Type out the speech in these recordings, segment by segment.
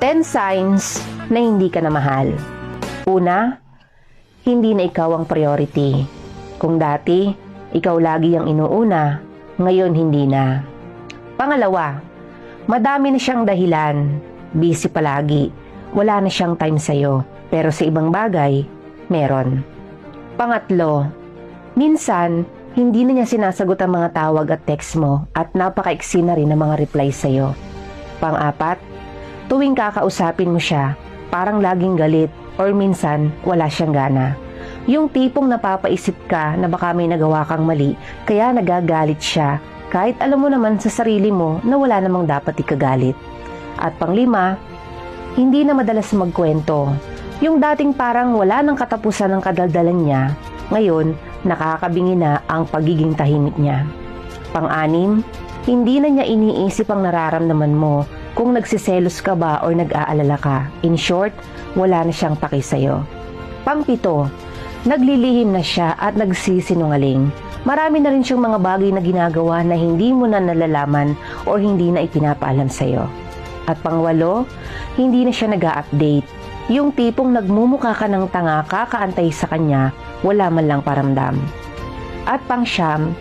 10 signs na hindi ka na mahal. Una, hindi na ikaw ang priority. Kung dati, ikaw lagi ang inuuna, ngayon hindi na. Pangalawa, madami na siyang dahilan. Busy palagi. Wala na siyang time sa'yo. Pero sa ibang bagay, meron. Pangatlo, minsan, hindi na niya sinasagot ang mga tawag at text mo at napakaiksi na rin ang mga reply sa'yo. Pang-apat, tuwing kakausapin mo siya, parang laging galit or minsan wala siyang gana. Yung tipong napapaisip ka na baka may nagawa kang mali kaya nagagalit siya kahit alam mo naman sa sarili mo na wala namang dapat ikagalit. At panglima, hindi na madalas magkwento. Yung dating parang wala nang katapusan ng kadaldalan niya, ngayon nakakabingi na ang pagiging tahimik niya. Pang-anim, hindi na niya iniisip ang nararamdaman mo kung nagsiselos ka ba o nag-aalala ka. In short, wala na siyang paki sa'yo. Pang-pito, naglilihim na siya at nagsisinungaling. Marami na rin siyang mga bagay na ginagawa na hindi mo na nalalaman o hindi na ipinapaalam sa'yo. At pangwalo, hindi na siya nag update Yung tipong nagmumukha ka ng tanga kakaantay sa kanya, wala man lang paramdam. At pangsyam,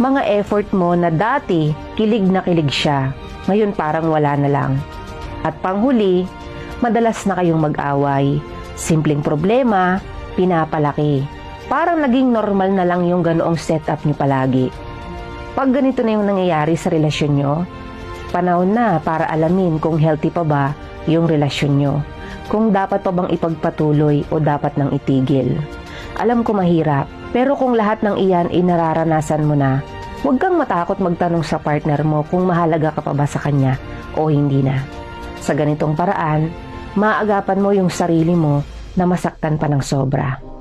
mga effort mo na dati kilig na kilig siya, ngayon parang wala na lang. At panghuli, madalas na kayong mag-away. Simpleng problema, pinapalaki. Parang naging normal na lang yung ganoong setup niyo palagi. Pag ganito na yung nangyayari sa relasyon nyo, panahon na para alamin kung healthy pa ba yung relasyon nyo. Kung dapat pa bang ipagpatuloy o dapat nang itigil. Alam ko mahirap, pero kung lahat ng iyan ay nararanasan mo na, huwag kang matakot magtanong sa partner mo kung mahalaga ka pa ba sa kanya o hindi na. Sa ganitong paraan, maagapan mo yung sarili mo na masaktan pa ng sobra.